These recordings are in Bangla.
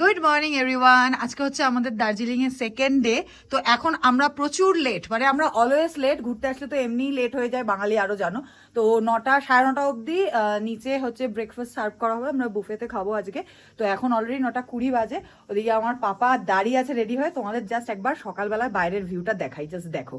গুড মর্নিং এভরিওয়ান আজকে হচ্ছে আমাদের দার্জিলিং এর সেকেন্ড ডে তো এখন আমরা প্রচুর লেট মানে আমরা অলওয়েজ লেট ঘুরতে আসলে তো এমনিই লেট হয়ে যায়, বাঙালি আরও জানো। তো নটা, সাড়ে নটা অবধি নিচে হচ্ছে ব্রেকফাস্ট সার্ভ করা হবে, আমরা বুফেতে খাব আজকে। তো এখন অলরেডি নটা কুড়ি বাজে, ওদিকে আমার পাপা দাঁড়িয়ে আছে রেডি হয়ে, তোমাদের জাস্ট একবার সকালবেলায় বাইরের ভিউটা দেখাই জাস্ট দেখো।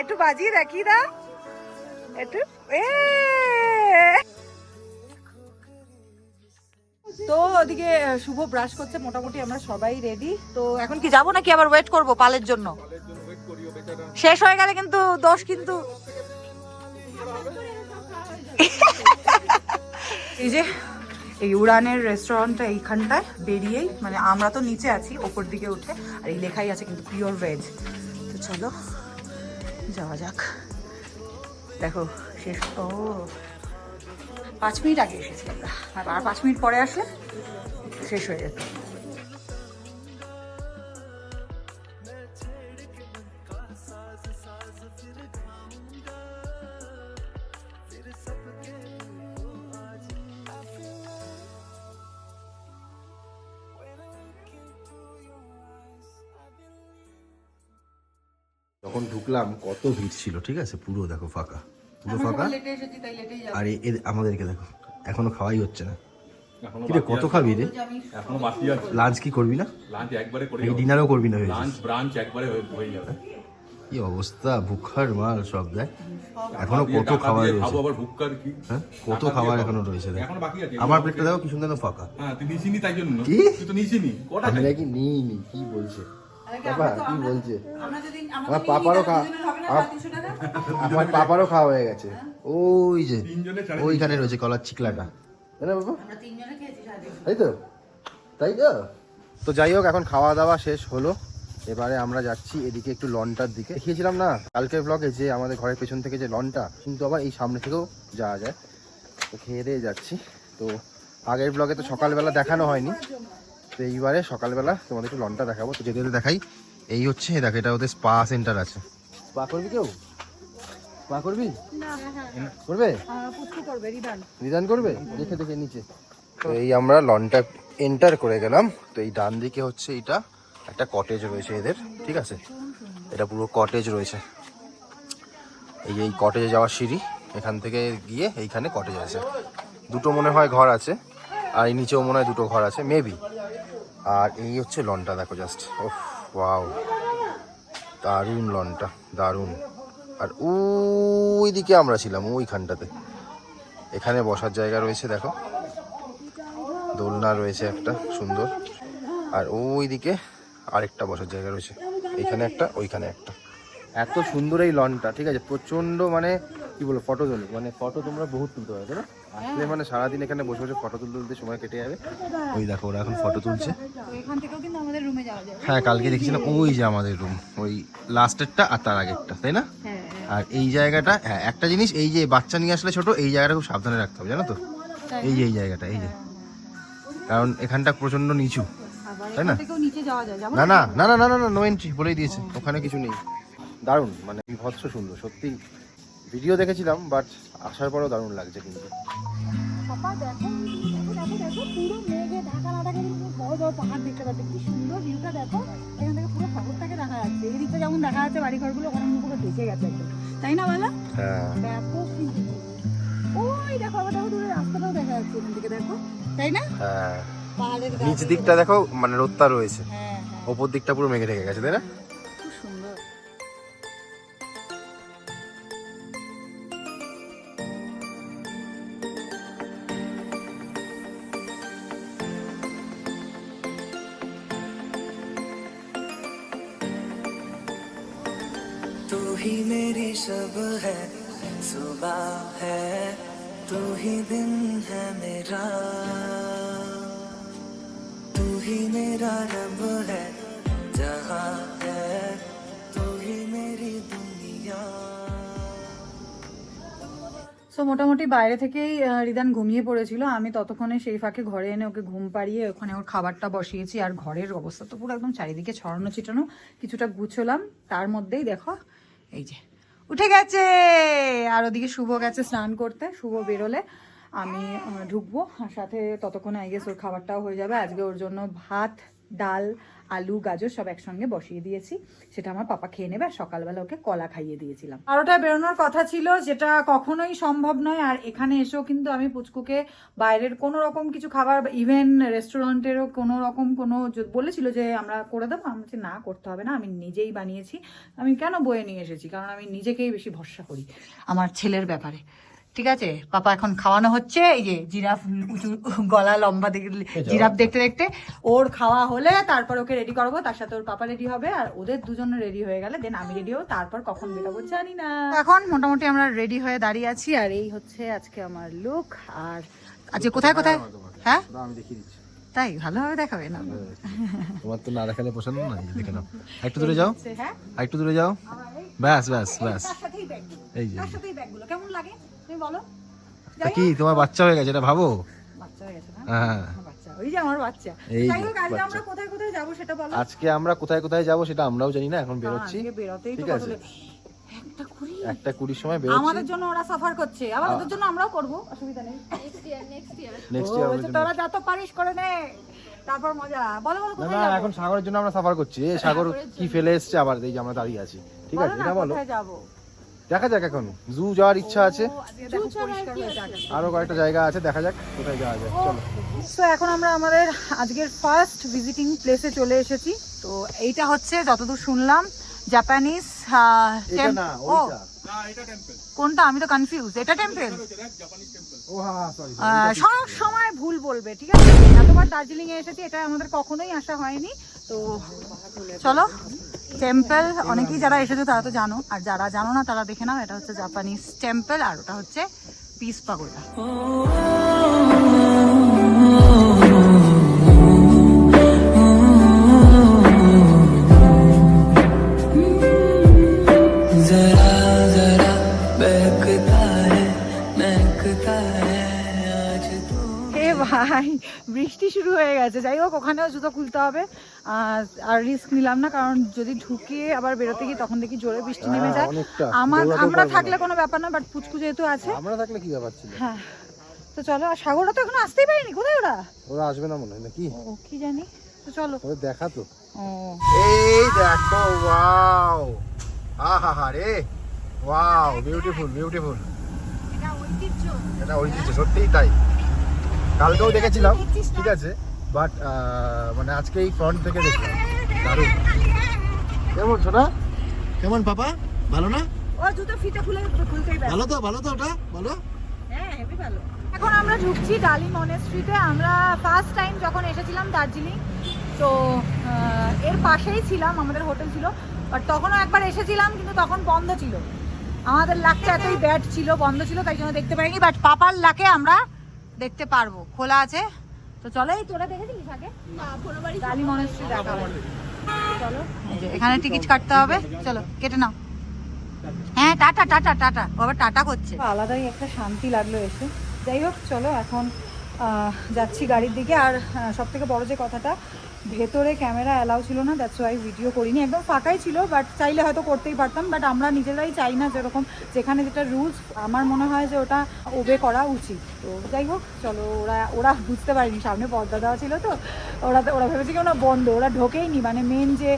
একটু বাজিয়ে রাখি দা একটু, এ! তো ওদিকে শুভ ব্রাশ করছে, মোটামুটি আমরা সবাই রেডি তো এখন কি যাব নাকি আবার ওয়েট করব পালের জন্য? শেষ হয়ে গেলে কিন্তু দোষ কিন্তু। এই যে, এই উড়ানের রেস্টুরেন্টটা এইখানটায় বেরিয়েই মানে আমরা তো নিচে আছি, ওপর দিকে উঠে, আর এই লেখাই আছে কিন্তু পিওর ভেজ তো চলো। যাওয়া যাক। দেখো, শেষ ও, পাঁচ মিনিট আগে এসেছি আমরা। আর পাঁচ মিনিট পরে আসলে শেষ হয়ে যেত। যখন ঢুকলাম কত ভিড় ছিল ঠিক আছে? পুরো দেখো ফাঁকা। পুরো ফাঁকা? আর এ- আমাদেরকে দেখো এখনও খাওয়াই হচ্ছে না। কিরে কত খাবি রে? এখনও বাকি আছে। লাঞ্চ কি করবি না? লাঞ্চ একবারে করে এই ডিনারও করবি না লাঞ্চ ব্রাঞ্চ একবারে হয়ে যাবে। কি অবস্থা ভুখার মাল সব দেখ। এখনও কত খাবার রয়েছে। আবার ভুক্কার কি? হ্যাঁ? কত খাবার এখনও রয়েছে এখনও বাকি আছে। আমার প্লেটটা দেখো কি সুন্দর ফাঁকা। হ্যাঁ তুই নিসিনি তাই জন্য। কি? তুই তো নিসিনি। কটা আমি খাই? নাকি নিইনি কি বলছে? বাবা কি বলছে? আমরা যদি আমার পাপারও খা আমার- আমার পাপারও খাওয়া হয়ে গেছে। ওই যে ওইখানে রয়েছে কলার চিকলাটা। তাই না বাবা? আমরা তিনজনে খেয়েছি সারাদিন তাই তো? তাই তো? তো যাই হোক এখন খাওয়া দাওয়া শেষ হলো। এবারে আমরা যাচ্ছি এদিকে একটু লনটার দিকে। দেখিয়েছিলাম না কালকের ব্লগে যে আমাদের ঘরের পেছন থেকে যে লনটা কিন্তু আবার এই সামনে থেকেও যাওয়া যায়। তো খেয়ে দিয়ে যাচ্ছি। তো আগের ব্লগে তো সকালবেলা দেখানো হয়নি। তো এইবারে সকালবেলা তোমাদের একটু লনটা দেখাবো। তো যেতে দেখাই এই হচ্ছে দেখো এটা ওদের স্পা সেন্টার আছে। স্পা করবি কেউ? স্পা করবি? করবে? পুষ্টি করবে রিদান। করবে? দেখে দেখে নিচে। তো এই আমরা লনটা এন্টার করে গেলাম। তো এই ডান দিকে হচ্ছে এটা একটা কটেজ রয়েছে এদের ঠিক আছে? এটা পুরো কটেজ রয়েছে। এই এই কটেজে যাওয়ার সিঁড়ি এখান থেকে গিয়ে এইখানে কটেজ আছে। দুটো মনে হয় ঘর আছে আর এই নিচেও মনে হয় দুটো ঘর আছে মেবি আর এই হচ্ছে লনটা দেখো জাস্ট ও ওয়াও দারুণ লনটা, দারুণ। আর ওই দিকে আমরা ছিলাম, ওইখানটাতে। এখানে বসার জায়গা রয়েছে, দেখো। দোলনা রয়েছে একটা, সুন্দর। আর ওই দিকে আরেকটা বসার জায়গা রয়েছে। এখানে একটা, ওইখানে একটা। এত সুন্দর এই লনটা, ঠিক আছে? প্রচণ্ড মানে কি বলব ফটো তোলো মানে ফটো তোমরা বহুত তুলতে পারবে না? আসলে মানে সারাদিন এখানে বসে বসে ফটো তুলতে তুলতে সময় কেটে যাবে। ওই দেখো ওরা এখন ফটো তুলছে। তো এখান থেকেও কিন্তু আমাদের রুমে যাওয়া যায়। হ্যাঁ কালকে দেখেছিলাম ওই যে আমাদের রুম ওই লাস্টেরটা আর তার আগেরটা তাই না? হ্যাঁ আর এই জায়গাটা হ্যাঁ একটা জিনিস এই যে বাচ্চা নিয়ে আসলে ছোট এই জায়গাটা খুব সাবধানে রাখতে হবে জানো তো? এই যে এই জায়গাটা এই যে। কারণ এখানটা প্রচণ্ড নিচু আবার তাই না? এখান থেকেও নিচে যাওয়া যায়। যাব না না না না না না না নো এন্ট্রি বলেই দিয়েছে ওখানে কিছু নেই। দারুণ মানে বিভৎস সুন্দর সত্যি ভিডিও দেখেছিলাম বাট আসার পরেও দারুণ লাগছে কিন্তু। তাই না বলো? ব্যাপক ওই দেখো আবার দেখো দূরে রাস্তাটাও দেখা যাচ্ছে এখান থেকে দেখো। তাই না? হ্যাঁ। নিচ দিকটা দেখো মানে রোদটা রয়েছে। হ্যাঁ হ্যাঁ। ওপর দিকটা পুরো মেঘে ঢেকে গেছে তাই না? सुबह है तू ही दिन है मेरा तू ही मेरा रब है जहाँ है तू ही मेरी दुनिया সো মোটামুটি বাইরে থেকেই আহ, রিদান ঘুমিয়ে পড়েছিল আমি ততক্ষণে সেই ফাঁকে ঘরে এনে ওকে ঘুম পাড়িয়ে ওখানে ওর খাবারটা বসিয়েছি আর ঘরের অবস্থা তো পুরো একদম চারিদিকে ছড়ানো ছিটানো কিছুটা গুছোলাম তার মধ্যেই দেখো এই যে উঠে গেছে। আর ওদিকে শুভ গেছে স্নান করতে। শুভ বেরোলে। আমি ঢুকবো। আর সাথে ততক্ষণ আই গেস ওর খাবারটাও হয়ে যাবে। আজকে ওর জন্য ভাত ডাল, আলু, গাজর সব একসঙ্গে বসিয়ে দিয়েছি। সেটা আমার পাপা খেয়ে নেবে আর সকালবেলা ওকে কলা খাইয়ে দিয়েছিলাম। বারোটায় বেরোনোর কথা ছিল, যেটা কখনোই সম্ভব নয়। আর এখানে এসেও কিন্তু আমি পুচকুকে বাইরের কোনো রকম কিছু খাবার ইভেন রেস্টুরেন্টেরও কোনো রকম কোনো বলেছিল যে আমরা করে দেবো, আমি না, করতে হবে না, আমি নিজেই বানিয়েছি। আমি কেন বয়ে নিয়ে এসেছি? কারণ আমি নিজেকেই বেশি ভরসা করি আমার ছেলের ব্যাপারে। ঠিক আছে? পাপা এখন খাওয়ানো হচ্ছে এই যে জিরাফ উঁচু গলা লম্বা দেখে জিরাফ দেখতে দেখতে ওর খাওয়া হলে তারপর ওকে রেডি করব তার সাথে ওর পাপা রেডি হবে আর ওদের দুজন রেডি হয়ে গেলে দেন আমি রেডি হব তারপর কখন বেরোবো জানি না। এখন মোটামুটি আমরা রেডি হয়ে দাঁড়িয়ে আছি আর এই হচ্ছে আজকে আমার লুক আর আজকে কোথায় কোথায়? হ্যাঁ আমি দেখিয়ে দিচ্ছি। তাই ভালোভাবে দেখাবে না? তোমার তো না দেখালে পছন্দ না দেখে নাও। একটু দূরে যাও। হ্যাঁ? একটু দূরে যাও। ব্যাস ব্যাস ব্যাস। এই যে। তার সাথেই ব্যাগগুলো কেমন লাগে? তুমি বলো। কি তোমার বাচ্চা হয়ে গেছে এটা ভাবো? বাচ্চা হয়ে গেছে না? হ্যাঁ। আমার বাচ্চা। ওই যে আমার বাচ্চা। এই যাই যে হোক আজকে আমরা কোথায় কোথায় যাব সেটা বলো। আজকে আমরা কোথায় কোথায় যাব সেটা আমরাও জানি না এখন বেরোচ্ছি। তো ঠিক আছে। একটা কুড়ির সময় বেরোচ্ছি। আমাদের জন্য ওরা সাফার করছে। আবার ওদের জন্য আমরাও করব অসুবিধা নেই। নেক্সট ও, ইয়ার বলছে, তোরা যত পারিস করে নে। তারপর মজা। বলো বলো কোথায় যাব? এখন সাগরের জন্য আমরা সাফার করছি। এই সাগর কি ফেলে এসছে আবার এই যে আমরা দাঁড়িয়ে আছি। ঠিক আছে এটা বলো। কোথায় যাব? দেখা যাক এখন। জু যাওয়ার ইচ্ছা আছে। আরও কয়েকটা জায়গা আছে দেখা যাক কোথায় যাওয়া যায়। চলো। তো এখন আমরা আমাদের আজকের ফার্স্ট ভিজিটিং প্লেসে চলে এসেছি। তো এইটা হচ্ছে যতদূর শুনলাম জাপানিজ এটা কোনটা? আমি তো কনফিউজ এটা টেম্পল হ্যাঁ সব সময় ভুল বলবে ঠিক আছে? এতবার দার্জিলিং এ এসেছি এটা আমাদের কখনোই আসা হয়নি। তো চলো। টেম্পল, অনেকেই যারা এসেছে তারা তো জানো, আর যারা জানো না তারা দেখে নাও, এটা হচ্ছে জাপানিজ টেম্পল আর ওটা হচ্ছে পিস পাগোডা ওখানেও জুতো খুলতে হবে। আর আর রিস্ক নিলাম না কারণ যদি ঢুকে আবার বেরোতে গিয়ে তখন দেখি জোরে বৃষ্টি নেমে যায়। হ্যাঁ, আমার আমরা থাকলে কোনো ব্যাপার না বাট পুচকু যেহেতু আছে। আমরা থাকলে কি ব্যাপার ছিল? হ্যাঁ। তো চলো আর সাগরটা তো এখন আসতেই পারিনি। কোথায় ওরা? ওরা আসবে না মনে হয় নাকি? ও কি জানি। তো চলো। ওদের দেখা তো। ও। এই দেখো ওয়াও। আহা হা রে। ওয়াও বিউটিফুল বিউটিফুল এটা ঐতিহ্য। সত্যিই তাই। কালকেও দেখেছিলাম ঠিক আছে। বাট মানে আজকে এই ফ্রন্ট থেকে দেখলাম দারুণ। কেমন শোনা কেমন পাপা? ভালো না? ও জুতো ফিতে খুলে খুলতেই ভালো তো ভালো তো ওটা? বলো। হ্যাঁ হেভি ভালো। এখন আমরা ঢুকছি ডালি মনেস্ট্রিতে আমরা ফার্স্ট টাইম যখন এসেছিলাম দার্জিলিং তো এর পাশেই ছিলাম আমাদের হোটেল ছিল। বাট তখনও একবার এসেছিলাম কিন্তু তখন বন্ধ ছিল। আমাদের লাকটা এতই ব্যাড ছিল বন্ধ ছিল তাই জন্য দেখতে পাইনি। বাট পাপার লাকে আমরা দেখতে পারব। খোলা আছে? তো চলো এই তোরা দেখেছিলিস আগে। কালী মনস্ত্রী দেখা চলো। এখানে টিকিট কাটতে হবে। চলো, কেটে নাও। হ্যাঁ টাটা টাটা টাটা। ও আবার টাটা করছে। আলাদাই একটা শান্তি লাগল এসে। যাই হোক, চলো এখন যাচ্ছি গাড়ির দিকে। আর সব থেকে বড় যে কথাটা ভেতরে ক্যামেরা অ্যালাউ ছিল না দ্যাটস ওয়াই ভিডিও করিনি। একদম ফাঁকাই ছিল বাট চাইলে হয়তো করতেই পারতাম বাট আমরা নিজেরাই চাই না যেরকম যেখানে যেটা রুলস আমার মনে হয় যে ওটা ওবে করা উচিত। তো যাই হোক, চলো ওরা ওরা বুঝতে পারেনি, সামনে পর্দা দেওয়া ছিল তো, ওরা ওরা ভেবেছে কি ওরা বন্ধ, ওরা ঢোকেইনি মানে মেন যে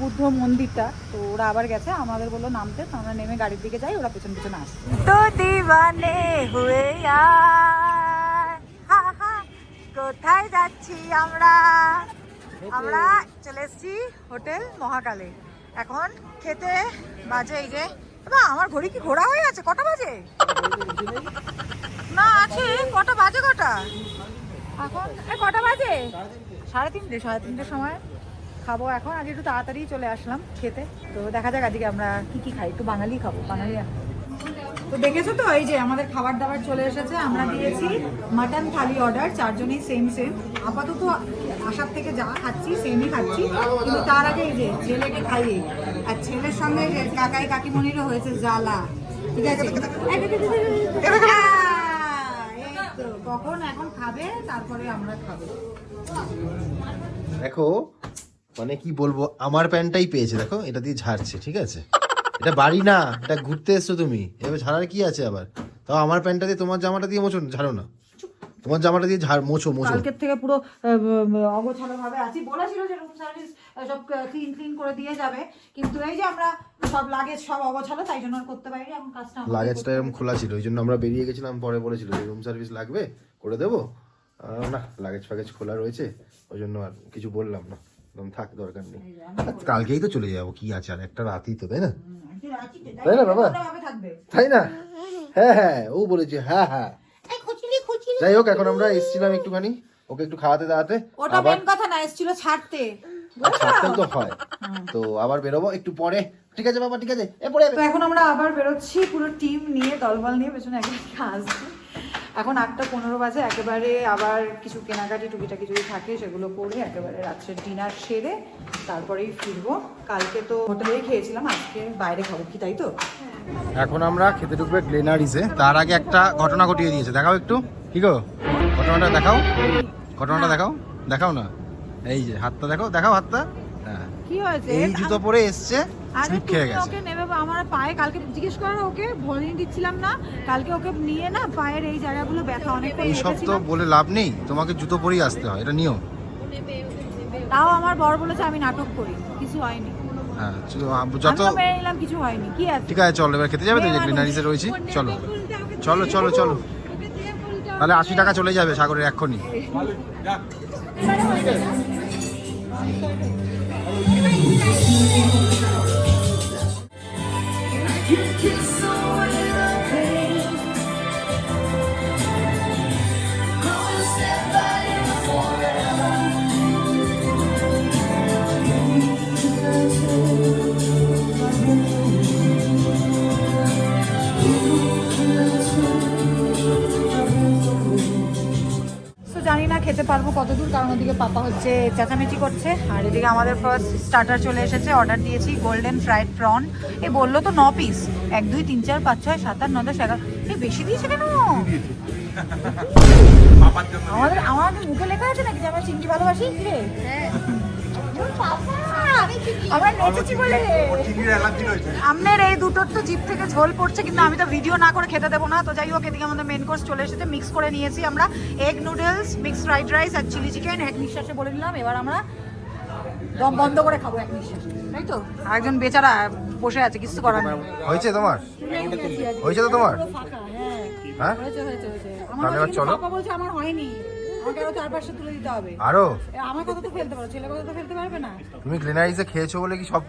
বুদ্ধ মন্দিরটা, তো ওরা আবার গেছে, আমাদের বলল নামতে, তো আমরা নেমে গাড়ির দিকে যাই, ওরা পেছন পেছন আসছে। তো কোথায় যাচ্ছি আমরা? আমরা চলে এসেছি হোটেল মহাকালে। এখন খেতে বাজে এই যে। বা আমার ঘড়ি কি ঘোরা হয়ে আছে? কটা বাজে? না আছে। কটা বাজে কটা? এখন কটা বাজে? সাড়ে তিনটে সাড়ে তিনটের সময়। খাব এখন। আগে একটু তাড়াতাড়ি চলে আসলাম খেতে। তো দেখা যাক আজকে আমরা কি কি খাই। একটু বাঙালি খাব বাঙালি তো দেখেছ তো এই যে আমাদের খাবার দাবার চলে এসেছে আমরা দিয়েছি মাটন থালি অর্ডার চারজনেই সেম সেম আপাতত আসার থেকে যা খাচ্ছি সেমই খাচ্ছি। কিন্তু তার আগে এই যে ছেলেকে খাইয়ে আর ছেলের সঙ্গে কাকাই কাকিমণিরও হয়েছে জ্বালা ঠিক আছে? তো, কখন এখন খাবে তারপরে আমরা খাব। দেখো মানে কি বলব আমার প্যান্টটাই পেয়েছে দেখো এটা দিয়ে ঝাড়ছে ঠিক আছে? এটা বাড়ি না এটা ঘুরতে এসছো তুমি। এবার ঝাড়ার কি আছে আবার? তাও আমার প্যান্টটা দিয়ে তোমার জামাটা দিয়ে মোছো ঝাড়ো না। তোমার জামাটা দিয়ে ঝাড় মোছো মোছো। কালকের থেকে পুরো অগোছালো ভাবে আছি। বলেছিল যে রুম সার্ভিস সব ক্লিন ক্লিন করে দিয়ে যাবে। কিন্তু এই যে আমরা সব লাগেজ সব অগোছালো তাই জন্য করতে পারিনি। এখন কাজটা লাগেজটা এরকম খোলা ছিল ওই জন্য আমরা বেরিয়ে গেছিলাম পরে বলেছিল যে রুম সার্ভিস লাগবে করে দেবো। না লাগেজ ফাগেজ খোলা রয়েছে ওই জন্য আর কিছু বললাম না। একদম থাক দরকার নেই। কালকেই তো চলে যাব কি আছে আর? একটা রাতই তো তাই না? তাই না বাবা? তাই না? হ্যাঁ হ্যাঁ ও বলেছে হ্যাঁ হ্যাঁ। যাই হোক এখন আমরা এসেছিলাম একটুখানি ওকে একটু খাওয়াতে দাওয়াতে ওটা মেন কথা না এসেছিল ছাড়তে। ছাড়তেও তো হয়। তো আবার বেরোবো একটু পরে। ঠিক আছে বাবা ঠিক আছে। এ পরে তো এখন আমরা আবার বেরোচ্ছি পুরো টিম নিয়ে দলবল নিয়ে পেছনে একেবারে আসছি। এখন আটটা পনেরো বাজে একেবারে আবার কিছু কেনাকাটি টুকিটাকি যদি থাকে সেগুলো করে একেবারে রাত্রে ডিনার সেরে তারপরেই ফিরবো। কালকে তো হোটেলেই খেয়েছিলাম আজকে বাইরে খাব কি তাই তো? এখন আমরা খেতে ঢুকবে গ্লেনারিসে তার আগে একটা ঘটনা ঘটিয়ে দিয়েছে। দেখাও একটু। কি গো? ঘটনাটা দেখাও। ঘটনাটা দেখাও। দেখাও না? এই যে হাতটা দেখো। দেখাও হাতটা। হ্যাঁ। কি হয়েছে? এই জুতো পরে এসছে। আরে তুমি গেছে। ওকে নেবে আমার পায়ে কালকে জিজ্ঞেস করো ওকে ভলিনি দিচ্ছিলাম না। কালকে ওকে নিয়ে না পায়ের এই জায়গাগুলো ব্যথা অনেক এইসব তো বলে লাভ নেই তোমাকে জুতো পরেই আসতে হয় এটা নিয়ম। তাও আমার বর বলেছে আমি নাটক করি কিছু হয়নি। হ্যাঁ যত কিছু হয়নি কি আছে? ঠিক আছে চলো এবার খেতে যাবে তো? যে গ্লেনারিসে রয়েছি চলো। চলো চলো চলো। তাহলে আশি টাকা চলে যাবে সাগরের এক্ষুনি। যাক তো খেতে পারব কতদূর? কারণ ওদিকে পাপা হচ্ছে চেঁচামেচি করছে। আর এদিকে আমাদের ফার্স্ট স্টার্টার চলে এসেছে অর্ডার দিয়েছি গোল্ডেন ফ্রাইড প্রন এ বলল তো ন পিস এক দুই তিন চার পাঁচ ছয় সাত আট ন দশ এগারো। এ বেশি দিয়েছে কেন? আমাদের আমাদের মুখে লেখা আছে নাকি যে আমরা চিংড়ি ভালোবাসি? রে আমরা নেচেছি বলে। আমনের এই দুটোর তো জিপ থেকে ঝোল পড়ছে কিন্তু আমি তো ভিডিও না করে খেতে দেবো না। তো যাই হোক এদিকে আমাদের মেন কোর্স চলে এসেছে। মিক্স করে নিয়েছি আমরা egg noodles mix fried rice আর চিলি চিকেন এক নিঃশ্বাসে বলে দিলাম এবার আমরা দম বন্ধ করে খাব এক নিঃশ্বাসে। তাই তো? আরেকজন বেচারা বসে আছে কিছু করার নেই। হয়েছে তোমার? হয়েছে তো তোমার? হ্যাঁ হ্যাঁ? তাহলে চলো। বলছে আমার হয়নি। আমাকে আরও চার তুলে দিতে হবে। আরও? আমার কথা তো ফেলতে পারো ছেলে কথা তো ফেলতে পারবে না। তুমি খেয়েছো বলে কি সব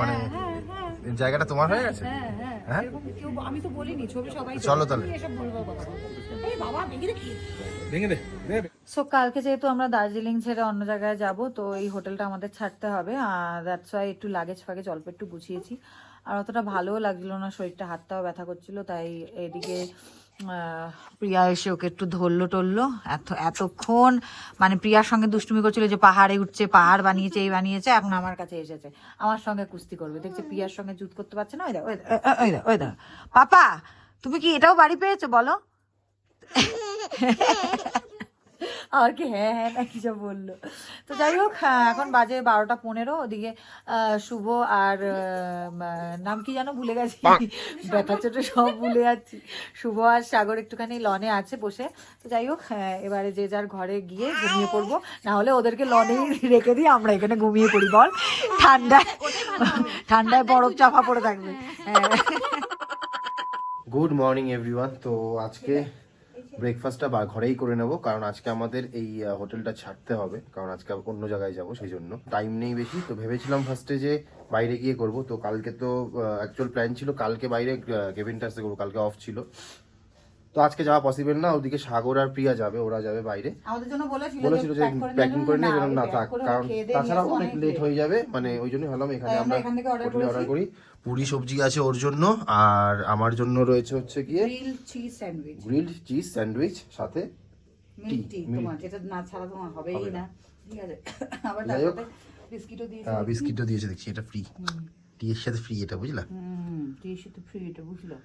মানে হ্যাঁ হ্যাঁ জায়গাটা তোমার হয়ে গেছে? হ্যাঁ হ্যাঁ হ্যাঁ? এরকম কেউ আমি তো বলিনি ছবি সবাই চলো তাহলে। এসব বলবার কথা এই বাবা ভেঙে দেখি ভেঙে দে দে। সো কালকে যেহেতু আমরা দার্জিলিং ছেড়ে অন্য জায়গায় যাব তো এই হোটেলটা আমাদের ছাড়তে হবে দ্যাটস ওয়াই একটু লাগেজ ফাগেজ অল্প একটু গুছিয়েছি। আর অতটা ভালোও লাগছিল না শরীরটা হাতটাও ব্যথা করছিল তাই এদিকে প্রিয়া এসে ওকে একটু ধরলো টললো এত, এতক্ষণ মানে প্রিয়ার সঙ্গে দুষ্টুমি করছিল যে পাহাড়ে উঠছে, পাহাড় বানিয়েছে, এই বানিয়েছে, এখন আমার কাছে এসেছে। আমার সঙ্গে কুস্তি করবে। দেখছে প্রিয়ার সঙ্গে জুত করতে পারছে না? ওই দা ওই দা পাপা, তুমি কি এটাও বাড়ি পেয়েছ বলো? আর কি হ্যাঁ হ্যাঁ না কি সব বলল। তো যাই হোক হ্যাঁ, এখন বাজে বারোটা পনেরো ওদিকে আহ, শুভ আর নাম কি যেন ভুলে গেছি। ব্যথা চোটে সব ভুলে যাচ্ছি। শুভ আর সাগর একটুখানি লনে আছে বসে। তো যাই হোক হ্যাঁ, এবারে যে যার ঘরে গিয়ে ঘুমিয়ে পড়ব। না হলে ওদেরকে লনেই রেখে দিই আমরা এখানে ঘুমিয়ে পড়ি বল। ঠান্ডায় ঠান্ডায় বরফ চাপা পড়ে থাকবে। হ্যাঁ। গুড মর্নিং এভরিওয়ান তো আজকে ব্রেকফাস্টটা বা ঘরেই করে নেব, কারণ আজকে আমাদের এই হোটেলটা ছাড়তে হবে, কারণ আজকে অন্য জায়গায় যাব সেই জন্য টাইম নেই বেশি, তো ভেবেছিলাম ফার্স্টে যে বাইরে গিয়ে করব, তো কালকে তো অ্যাকচুয়াল প্ল্যান ছিল কালকে বাইরে কেবিনটা আসতে করব, কালকে অফ ছিল। তো আজকে যাওয়া পসিবল না ওদিকে সাগর আর প্রিয়া যাবে ওরা যাবে বাইরে। আমাদের জন্য বলেছিল বলেছিল যে প্যাকিং করে নিয়ে না থাক কারণ তাছাড়া অনেক লেট হয়ে যাবে মানে ওই জন্য ভাবলাম এখানে আমরা হোটেলে অর্ডার করি। পুরি সবজি আছে ওর জন্য আর আমার জন্য রয়েছে হচ্ছে গিয়ে grill cheese sandwich grilled cheese sandwich সাথে টি তোমার যেটা না ছাড়া তোমার হবেই না। ঠিক আছে। আবার যাই তার হোক। সাথে বিস্কিটও দিয়েছে হ্যাঁ, বিস্কিটও দিয়েছে দেখছি এটা ফ্রি টি এর সাথে ফ্রি এটা বুঝলা? হুম টি সাথে ফ্রি এটা বুঝলো?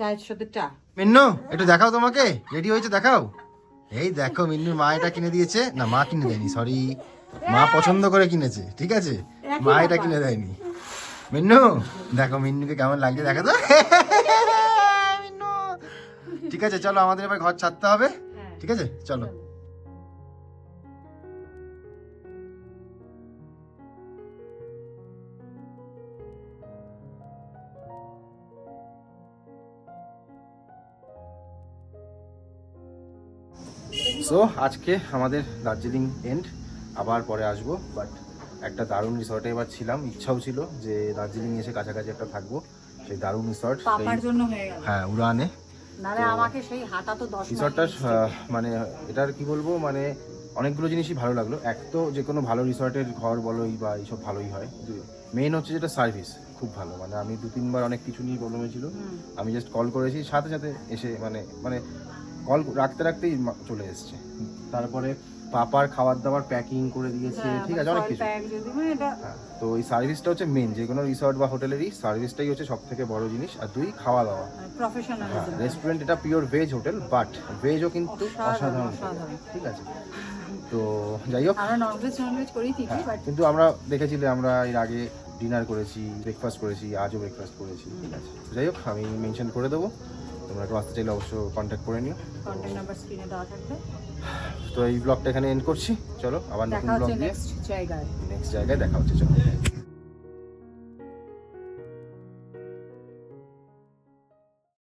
চায়ের সাথে চা। মিন্নু একটু দেখাও তোমাকে। রেডি হয়েছে দেখাও। এই দেখো মিন্নুর মা এটা কিনে দিয়েছে। না মা কিনে দেয়নি সরি মা পছন্দ করে কিনেছে ঠিক আছে? মা এটা কিনে দেয়নি। মিন্নু দেখো মিন্নুকে কেমন লাগছে দেখো তো। ঠিক আছে চলো আমাদের এবার ঘর ছাড়তে হবে। ঠিক আছে? চলো। সো আজকে আমাদের দার্জিলিং এন্ড আবার পরে আসব বাট একটা দারুণ রিসর্টে এবার ছিলাম। ইচ্ছাও ছিল যে দার্জিলিং এসে কাছাকাছি একটা থাকব সেই দারুণ রিসর্ট হয়ে উড়ানে। রিসর্টটা মানে এটার কি বলব মানে অনেকগুলো জিনিসই ভালো লাগল। এক তো যে কোনো ভালো রিসর্টের ঘর বলোই বা এইসব ভালোই হয়। মেইন হচ্ছে যেটা সার্ভিস খুব ভালো। মানে আমি দু তিনবার অনেক কিছু নিয়ে প্রবলেম হয়েছিল আমি জাস্ট কল করেছি সাথে সাথে এসে মানে মানে কল রাখতে রাখতেই চলে এসছে। তারপরে পাপার খাবার দাবার প্যাকিং করে দিয়েছে ঠিক আছে? অনেক কিছু। হ্যাঁ, তো এই সার্ভিসটা হচ্ছে মেন যে কোনো রিসর্ট বা হোটেলেরই সার্ভিসটাই হচ্ছে সব থেকে বড় জিনিস। আর দুই খাওয়া দাওয়া হ্যাঁ রেস্টুরেন্ট এটা পিওর ভেজ হোটেল বাট ভেজও কিন্তু অসাধারণ ঠিক আছে? তো যাই হোক। হ্যাঁ, কিন্তু আমরা দেখেছিলে আমরা এর আগে ডিনার করেছি ব্রেকফাস্ট করেছি আজও ব্রেকফাস্ট করেছি ঠিক আছে? যাই হোক আমি মেনশন করে দেবো। তোমরা একটু আসতে চাইলে অবশ্য কন্ট্যাক্ট করে নিও। কন্ট্যাক্ট নাম্বার স্ক্রিনে দেওয়া থাকবে। তো এই ব্লগটা এখানে এন্ড করছি। চলো আবার নতুন ব্লগ নেক্সট নেক্সট জায়গায় দেখা হচ্ছে। চলো।